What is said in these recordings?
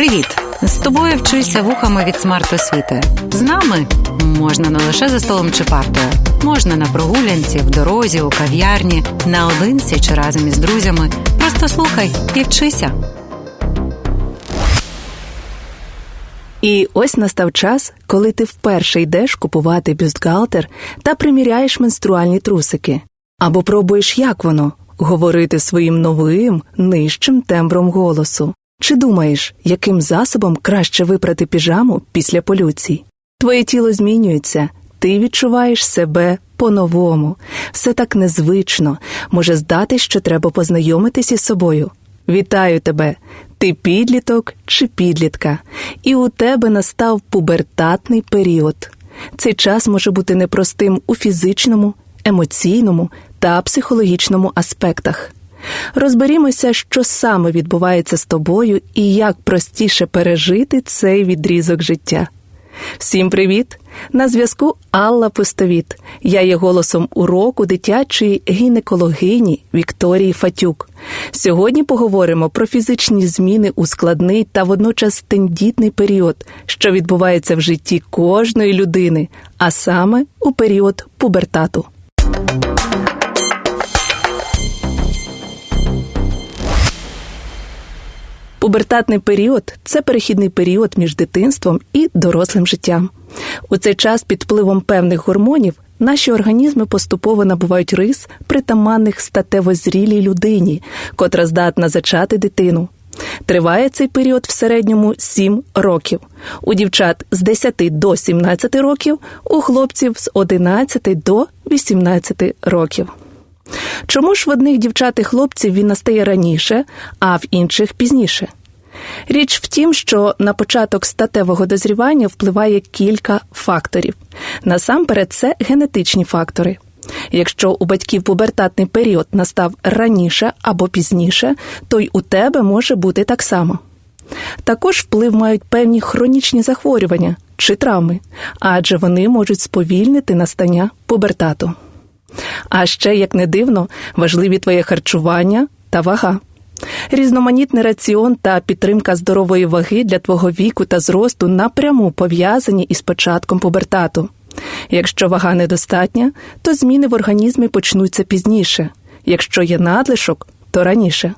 Привіт! З тобою вчуся вухами від смарт-освіти. З нами можна не лише за столом чи партою, можна на прогулянці, в дорозі, у кав'ярні, наодинці чи разом із друзями. Просто слухай і вчися. І ось настав час, коли ти вперше йдеш купувати бюстгальтер та приміряєш менструальні трусики. Або пробуєш, як воно говорити своїм новим, нижчим тембром голосу. Чи думаєш, яким засобом краще випрати піжаму після полюцій? Твоє тіло змінюється, ти відчуваєш себе по-новому. Все так незвично, може здатись, що треба познайомитись із собою. Вітаю тебе! Ти підліток чи підлітка, і у тебе настав пубертатний період. Цей час може бути непростим у фізичному, емоційному та психологічному аспектах. Розберімося, що саме відбувається з тобою і як простіше пережити цей відрізок життя. Всім привіт! На зв'язку Алла Пустовіт. Я є голосом уроку дитячої гінекологині Вікторії Фатюк. Сьогодні поговоримо про фізичні зміни у складний та водночас тендітний період, що відбувається в житті кожної людини, а саме у період пубертату. Пубертатний період це перехідний період між дитинством і дорослим життям. У цей час під впливом певних гормонів наші організми поступово набувають рис притаманних статево зрілій людині, котра здатна зачати дитину. Триває цей період в середньому 7 років. У дівчат з 10 до 17 років, у хлопців з 11 до 18 років. Чому ж в одних дівчат і хлопців він настає раніше, а в інших пізніше? Річ в тім, що на початок статевого дозрівання впливає кілька факторів. Насамперед, це генетичні фактори. Якщо у батьків пубертатний період настав раніше або пізніше, то й у тебе може бути так само. Також вплив мають певні хронічні захворювання чи травми, адже вони можуть сповільнити настання пубертату. А ще, як не дивно, важливі твоє харчування та вага. Різноманітний раціон та підтримка здорової ваги для твого віку та зросту напряму пов'язані із початком пубертату. Якщо вага недостатня, то зміни в організмі почнуться пізніше. Якщо є надлишок, то раніше.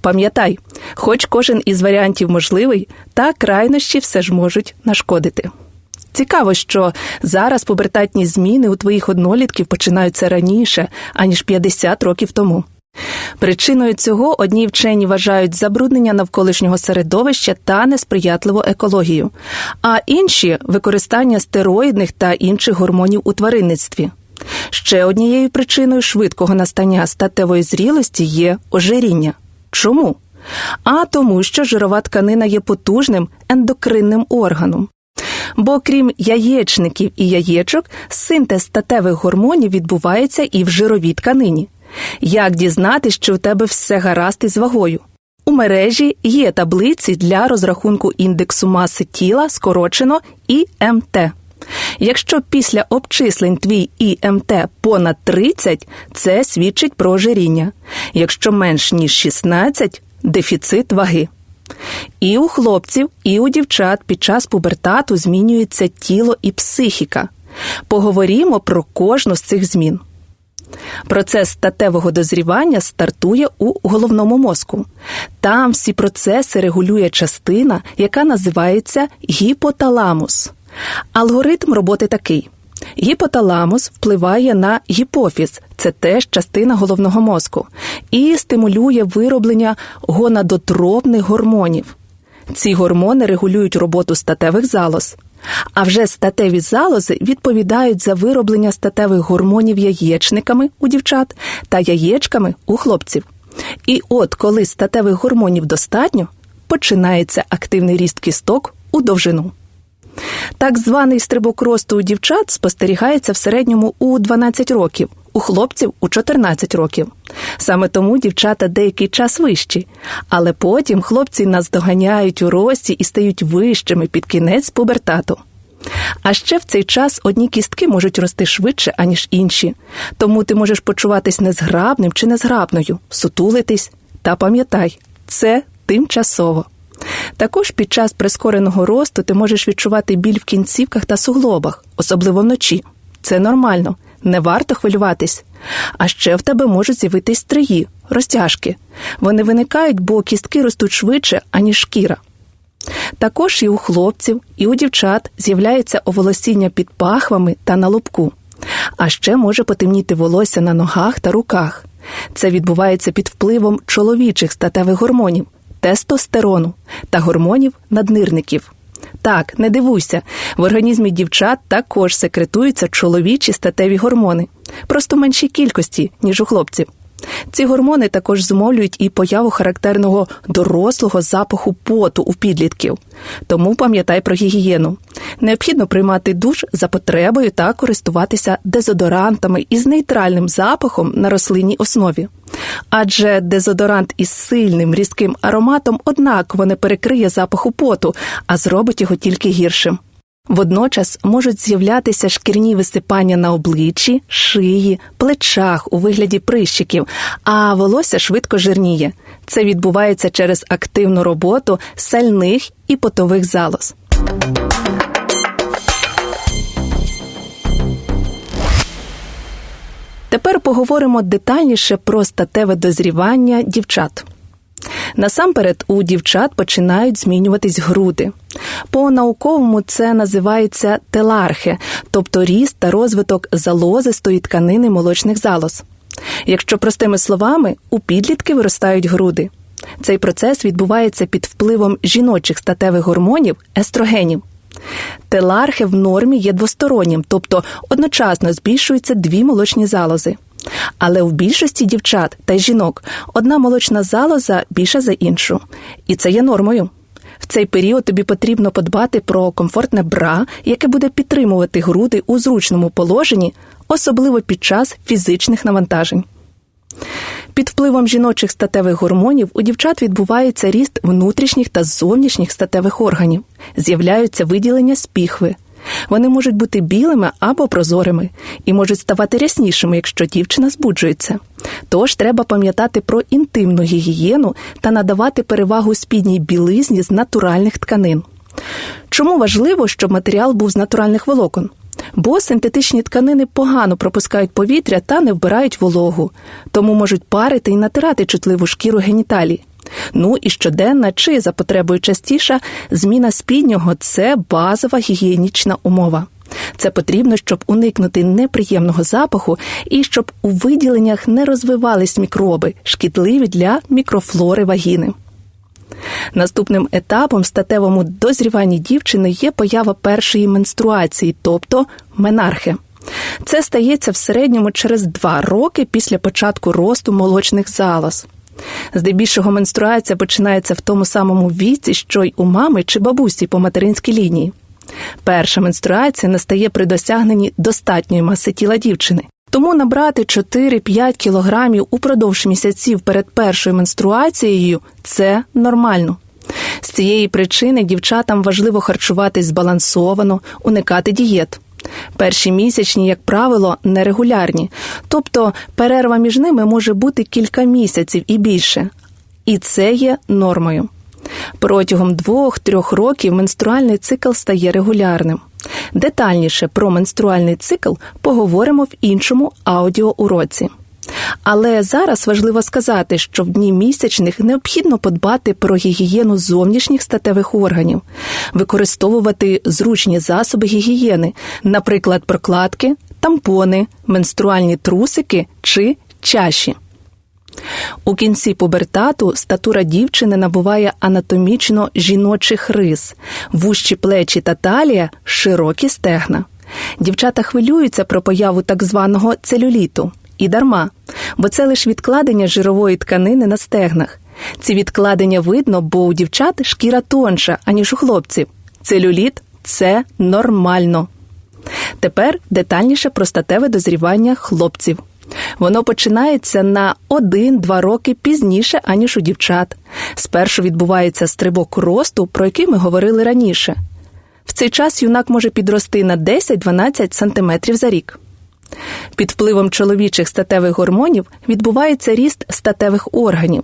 Пам'ятай, хоч кожен із варіантів можливий, та крайнощі все ж можуть нашкодити. Цікаво, що зараз пубертатні зміни у твоїх однолітків починаються раніше, аніж 50 років тому. Причиною цього одні вчені вважають забруднення навколишнього середовища та несприятливу екологію, а інші використання стероїдних та інших гормонів у тваринництві. Ще однією причиною швидкого настання статевої зрілості є ожиріння. Чому? А тому, що жирова тканина є потужним ендокринним органом. Бо крім яєчників і яєчок, синтез статевих гормонів відбувається і в жировій тканині. Як дізнатись, що у тебе все гаразд із вагою? У мережі є таблиці для розрахунку індексу маси тіла, скорочено ІМТ. Якщо після обчислень твій ІМТ понад 30, це свідчить про ожиріння. Якщо менш ніж 16 дефіцит ваги. І у хлопців, і у дівчат під час пубертату змінюється тіло і психіка. Поговоримо про кожну з цих змін. Процес статевого дозрівання стартує у головному мозку. Там всі процеси регулює частина, яка називається гіпоталамус. Алгоритм роботи такий: гіпоталамус впливає на гіпофіз, це теж частина головного мозку, і стимулює вироблення гонадотропних гормонів. Ці гормони регулюють роботу статевих залоз. А вже статеві залози відповідають за вироблення статевих гормонів яєчниками у дівчат та яєчками у хлопців. І от коли статевих гормонів достатньо, починається активний ріст кісток у довжину. Так званий стрибок росту у дівчат спостерігається в середньому у 12 років, у хлопців у 14 років. Саме тому дівчата деякий час вищі, але потім хлопці наздоганяють у рості і стають вищими під кінець пубертату. А ще в цей час одні кістки можуть рости швидше, аніж інші, тому ти можеш почуватись незграбним чи незграбною, сутулитись. Та пам'ятай, це тимчасово. Також під час прискореного росту ти можеш відчувати біль в кінцівках та суглобах, особливо вночі. Це нормально, не варто хвилюватись. А ще в тебе можуть з'явитись стрії, розтяжки. Вони виникають, бо кістки ростуть швидше, аніж шкіра. Також і у хлопців, і у дівчат з'являється оволосіння під пахвами та на лобку. А ще може потемніти волосся на ногах та руках. Це відбувається під впливом чоловічих статевих гормонів, тестостерону та гормонів наднирників. Так, не дивуйся, в організмі дівчат також секретуються чоловічі статеві гормони, просто в меншій кількості, ніж у хлопців. Ці гормони також зумовлюють і появу характерного дорослого запаху поту у підлітків. Тому пам'ятай про гігієну. Необхідно приймати душ за потребою та користуватися дезодорантами із нейтральним запахом на рослинній основі. Адже дезодорант із сильним різким ароматом однаково не перекриє запаху поту, а зробить його тільки гіршим. Водночас можуть з'являтися шкірні висипання на обличчі, шиї, плечах у вигляді прищиків, а волосся швидко жирніє. Це відбувається через активну роботу сальних і потових залоз. Тепер поговоримо детальніше про статеве дозрівання дівчат. Насамперед у дівчат починають змінюватись груди. По науковому це називається телархи, тобто ріст та розвиток залозистої тканини молочних залоз. Якщо простими словами, у підлітки виростають груди. Цей процес відбувається під впливом жіночих статевих гормонів естрогенів. Телархи в нормі є двостороннім, тобто одночасно збільшуються дві молочні залози. Але в більшості дівчат та жінок одна молочна залоза більша за іншу, і це є нормою. В цей період тобі потрібно подбати про комфортне бра, яке буде підтримувати груди у зручному положенні, особливо під час фізичних навантажень. Під впливом жіночих статевих гормонів у дівчат відбувається ріст внутрішніх та зовнішніх статевих органів, з'являються виділення з піхви. Вони можуть бути білими або прозорими і можуть ставати ряснішими, якщо дівчина збуджується. Тож треба пам'ятати про інтимну гігієну та надавати перевагу спідній білизні з натуральних тканин. Чому важливо, щоб матеріал був з натуральних волокон? Бо синтетичні тканини погано пропускають повітря та не вбирають вологу, тому можуть парити і натирати чутливу шкіру геніталій. Ну і щоденна чи за потребою частіша зміна спіднього це базова гігієнічна умова. Це потрібно, щоб уникнути неприємного запаху і щоб у виділеннях не розвивались мікроби, шкідливі для мікрофлори вагіни. Наступним етапом в статевому дозріванні дівчини є поява першої менструації, тобто менархи. Це стається в середньому через два роки після початку росту молочних залоз. Здебільшого менструація починається в тому самому віці, що й у мами чи бабусі по материнській лінії. Перша менструація настає при досягненні достатньої маси тіла дівчини. Тому набрати 4-5 кілограмів упродовж місяців перед першою менструацією це нормально. З цієї причини дівчатам важливо харчуватись збалансовано, уникати дієт. Перші місячні, як правило, нерегулярні, тобто перерва між ними може бути кілька місяців і більше. І це є нормою. Протягом двох-трьох років менструальний цикл стає регулярним. Детальніше про менструальний цикл поговоримо в іншому аудіоуроці. Але зараз важливо сказати, що в дні місячних необхідно подбати про гігієну зовнішніх статевих органів, використовувати зручні засоби гігієни, наприклад, прокладки, тампони, менструальні трусики чи чаші. У кінці пубертату статура дівчини набуває анатомічно жіночих рис, вущі плечі та талія, широкі стегна. Дівчата хвилюються про появу так званого целюліту. І дарма, бо це лише відкладення жирової тканини на стегнах. Ці відкладення видно, бо у дівчат шкіра тонша, аніж у хлопців. Целюліт це нормально. Тепер детальніше про статеве дозрівання хлопців. Воно починається на 1-2 роки пізніше, аніж у дівчат. Спершу відбувається стрибок росту, про який ми говорили раніше. В цей час юнак може підрости на 10-12 см за рік. Під впливом чоловічих статевих гормонів відбувається ріст статевих органів.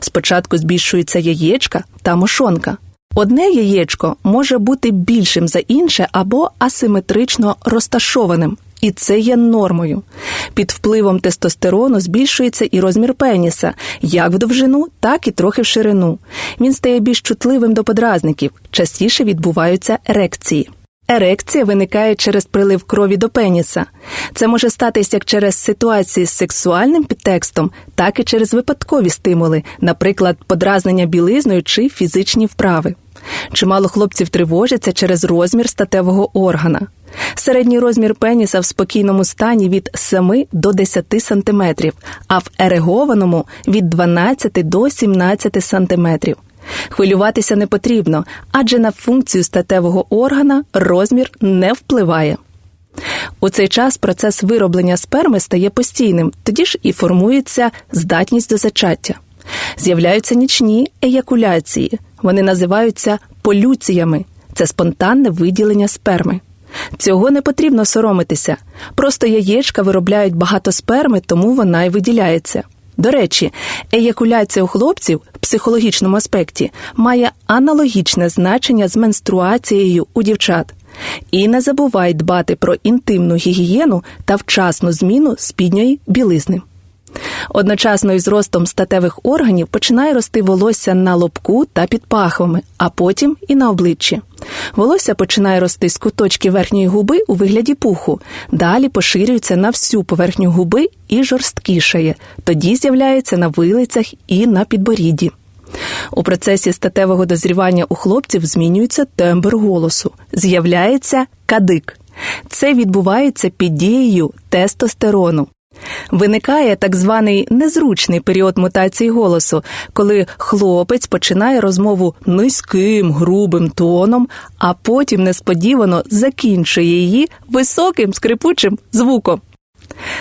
Спочатку збільшується яєчка та мошонка. Одне яєчко може бути більшим за інше або асиметрично розташованим, і це є нормою. Під впливом тестостерону збільшується і розмір пеніса, як в довжину, так і трохи в ширину. Він стає більш чутливим до подразників, частіше відбуваються ерекції. Ерекція виникає через прилив крові до пеніса. Це може статись як через ситуації з сексуальним підтекстом, так і через випадкові стимули, наприклад, подразнення білизною чи фізичні вправи. Чимало хлопців тривожаться через розмір статевого органа. Середній розмір пеніса в спокійному стані від 7 до 10 см, а в ерегованому від 12 до 17 см. Хвилюватися не потрібно, адже на функцію статевого органа розмір не впливає. У цей час процес вироблення сперми стає постійним, тоді ж і формується здатність до зачаття. З'являються нічні еякуляції, вони називаються полюціями це спонтанне виділення сперми. Цього не потрібно соромитися. Просто яєчка виробляють багато сперми, тому вона й виділяється. До речі, еякуляція у хлопців в психологічному аспекті має аналогічне значення з менструацією у дівчат. І не забувай дбати про інтимну гігієну та вчасну зміну спідньої білизни. Одночасно із ростом статевих органів починає рости волосся на лобку та під пахвами, а потім і на обличчі. Волосся починає рости з куточки верхньої губи у вигляді пуху, далі поширюється на всю поверхню губи і жорсткішає, тоді з'являється на вилицях і на підборідді. У процесі статевого дозрівання у хлопців змінюється тембр голосу, з'являється кадик. Це відбувається під дією тестостерону. Виникає так званий незручний період мутації голосу, коли хлопець починає розмову низьким, грубим тоном, а потім несподівано закінчує її високим скрипучим звуком.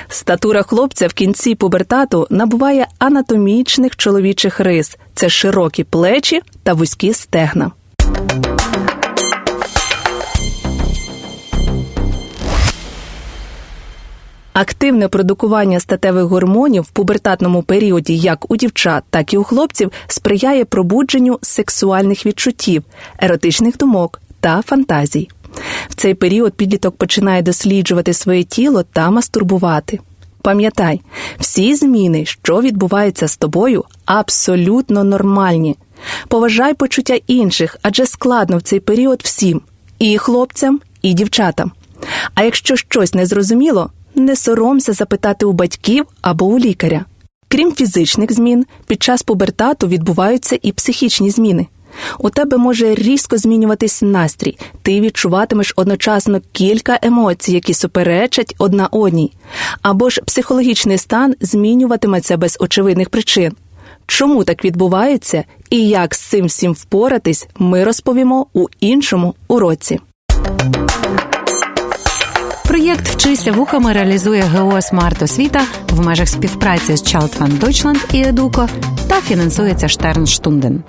Статура хлопця в кінці пубертату набуває анатомічних чоловічих рис це широкі плечі та вузькі стегна. Активне продукування статевих гормонів в пубертатному періоді як у дівчат, так і у хлопців сприяє пробудженню сексуальних відчуттів, еротичних думок та фантазій. В цей період підліток починає досліджувати своє тіло та мастурбувати. Пам'ятай, всі зміни, що відбуваються з тобою, абсолютно нормальні. Поважай почуття інших, адже складно в цей період всім і хлопцям, і дівчатам. А якщо щось не зрозуміло, не соромся запитати у батьків або у лікаря. Крім фізичних змін, під час пубертату відбуваються і психічні зміни. У тебе може різко змінюватись настрій, ти відчуватимеш одночасно кілька емоцій, які суперечать одна одній, або ж психологічний стан змінюватиметься без очевидних причин. Чому так відбувається і як з цим всім впоратись, ми розповімо у іншому уроці. Проєкт Вчися вухами реалізує ГО «Смарт Освіта в межах співпраці з Fund Deutschland і Educo та фінансується Штернштунден.